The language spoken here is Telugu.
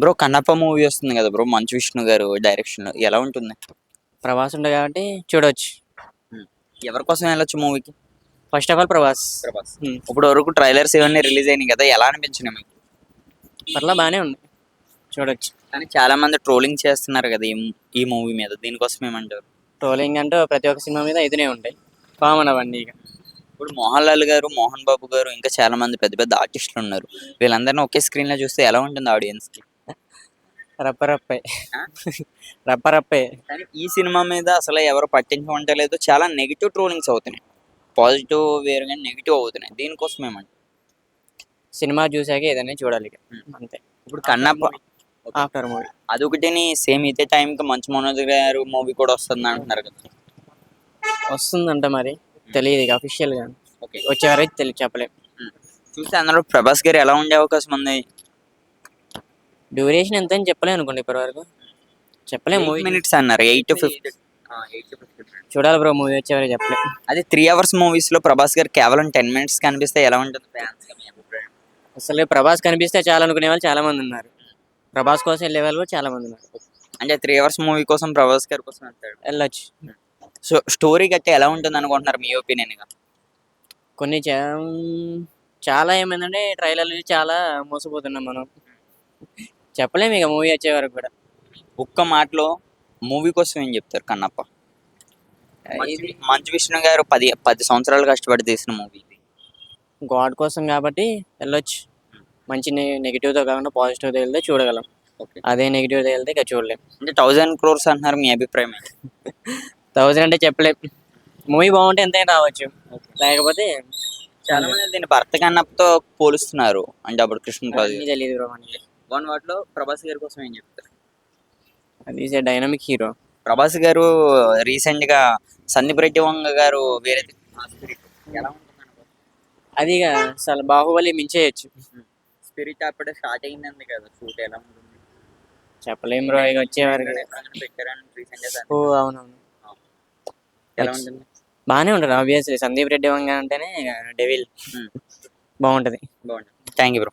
బ్రో కన్నప్ప మూవీ వస్తుంది కదా బ్రో మంచు విష్ణు గారు డైరెక్షన్ ఎలా ఉంటుంది? ప్రభాస్ ఉండే కాబట్టి చూడొచ్చు. ఎవరి కోసం వెళ్ళొచ్చు మూవీకి first of all Prabhas. Prabhas. Hmm. ఇప్పుడు వరకు ట్రైలర్స్ ఇవన్నీ రిలీజ్ అయినాయి కదా ఎలా అనిపించినాయి మీకు? పర్లా బాగానే ఉంది. చూడొచ్చు. కానీ చాలా మంది ట్రోలింగ్ చేస్తున్నారు కదా ఈ ఈ మూవీ మీద. దీనికోసం ఏమంటారు? ట్రోలింగ్ అంటూ ప్రతి ఒక్క సినిమా మీద ఇదినే ఉంటాయి. కామన్ అవన్నీ ఇక. ఇప్పుడు మోహన్ లాల్ గారు మోహన్ బాబు గారు ఇంకా చాలా మంది పెద్ద పెద్ద ఆర్టిస్టులు ఉన్నారు. వీళ్ళందరినీ ఒకే స్క్రీన్లో చూస్తే ఎలా ఉంటుంది ఆడియన్స్ కి రప్ప రప్పే ఆ? రప్ప రప్పే కానీ ఈ సినిమా మీద అసలు ఎవరు పట్టించుకుంటలేదు చాలా నెగిటివ్ ట్రోలింగ్స్ అవుతున్నాయి. పాజిటివ్ వేరు కానీ నెగిటివ్ అవుతున్నాయి. దీనికోసం ఏమంటారు సినిమా చూసాక ఏదైనా చూడాలి అంతే. ఇప్పుడు కన్నప్ప ఆఫ్టర్ మూవీ. అదొకటిని సేమ్ ఇదే టైంకి మంచు మనోజ్ గారు మూవీ కూడా వస్తుంది అంటున్నారు కదా. వస్తుందంట మరి. తెలియదు ఇక అఫీషియల్గా. ఓకే. వచ్చేవరైతే తెలియదు చెప్పలేం. చూస్తే అందులో ప్రభాస్ గారు ఎలా ఉండే అవకాశం ఉంది? డ్యూరేషన్ ఎంత అని చెప్పలేం అనుకోండి ఇప్పటి వరకు చెప్పలేం మూవీ మినిట్స్ అన్నారు. ఎయిట్ ఫిఫ్టీ చూడాలి బ్రో మూవీ వచ్చేవరకు చెప్పలేం. అదే త్రీ అవర్స్ మూవీస్లో ప్రభాస్ గారు కేవలం టెన్ మినిట్స్ కనిపిస్తే ఎలా ఉంటుంది? అభిప్రాయం? అసలు ప్రభాస్ కనిపిస్తే చాలా అనుకునే వాళ్ళు చాలా మంది ఉన్నారు. ప్రభాస్ కోసం వెళ్ళే వాళ్ళు చాలా మంది ఉన్నారు. అంటే త్రీ అవర్స్ మూవీ కోసం ప్రభాస్ గారి కోసం వెళ్తాడు. వెళ్ళొచ్చు. సో స్టోరీ గట్టి ఎలా ఉంటుంది అనుకుంటున్నారు మీ ఒపీనియన్గా? కొన్ని చాలా ఏమైందంటే ట్రైలర్లు చాలా మోసపోతున్నాం మనం. చెప్పలేము ఇక మూవీ వచ్చే వరకు కూడా. ఒక్క మాటలో మూవీ కోసం ఏం చెప్తారు కన్నప్ప? ఇది మంచు విష్ణు గారు పది పది సంవత్సరాలు కష్టపడి తీసిన మూవీ ఇది. గాడ్ కోసం కాబట్టి వెళ్ళొచ్చు. మంచి నెగిటివ్తో కాకుండా పాజిటివ్తో వెళ్తే చూడగలం. ఓకే. అదే నెగిటివ్తో వెళ్తే ఇక చూడలేం. అంటే థౌజండ్ క్రోర్స్ అంటున్నారు మీ అభిప్రాయం ఏంటి? థౌజండ్ అంటే చెప్పలేం. మూవీ బాగుంటే ఎంతైనా రావచ్చు. లేకపోతే చాలా మంది దీన్ని భర్త కన్నప్పతో పోలుస్తున్నారు. అంటే అప్పుడు కృష్ణరాజు తెలియదు బ్రో మనకి. వన్ వాటిలో ప్రభాస్ గారి కోసం ఏం చెప్తారు? అది డైనమిక్ హీరో. ప్రభాస్ గారు రీసెంట్గా సందీప్ రెడ్డి వంగ గారు వేరే ఎలా ఉంటుంది అది ఇక అసలు బాహుబలి మించేయచ్చు. స్పిరిట్ అప్పుడే స్టార్ట్ అయింది కదా షూట్ ఎలా ఉంటుంది? చెప్పలేం బ్రో ఇక వచ్చే వరకు పెట్టారని రీసెంట్గా ఓ అవునవును. ఎలా ఉంటుంది? బాగానే ఉంటుంది ఆబ్వియస్లీ సందీప్ రెడ్డి వంగ అంటేనే డెవిల్. బాగుంటది. బాగుంటుంది. Thank you bro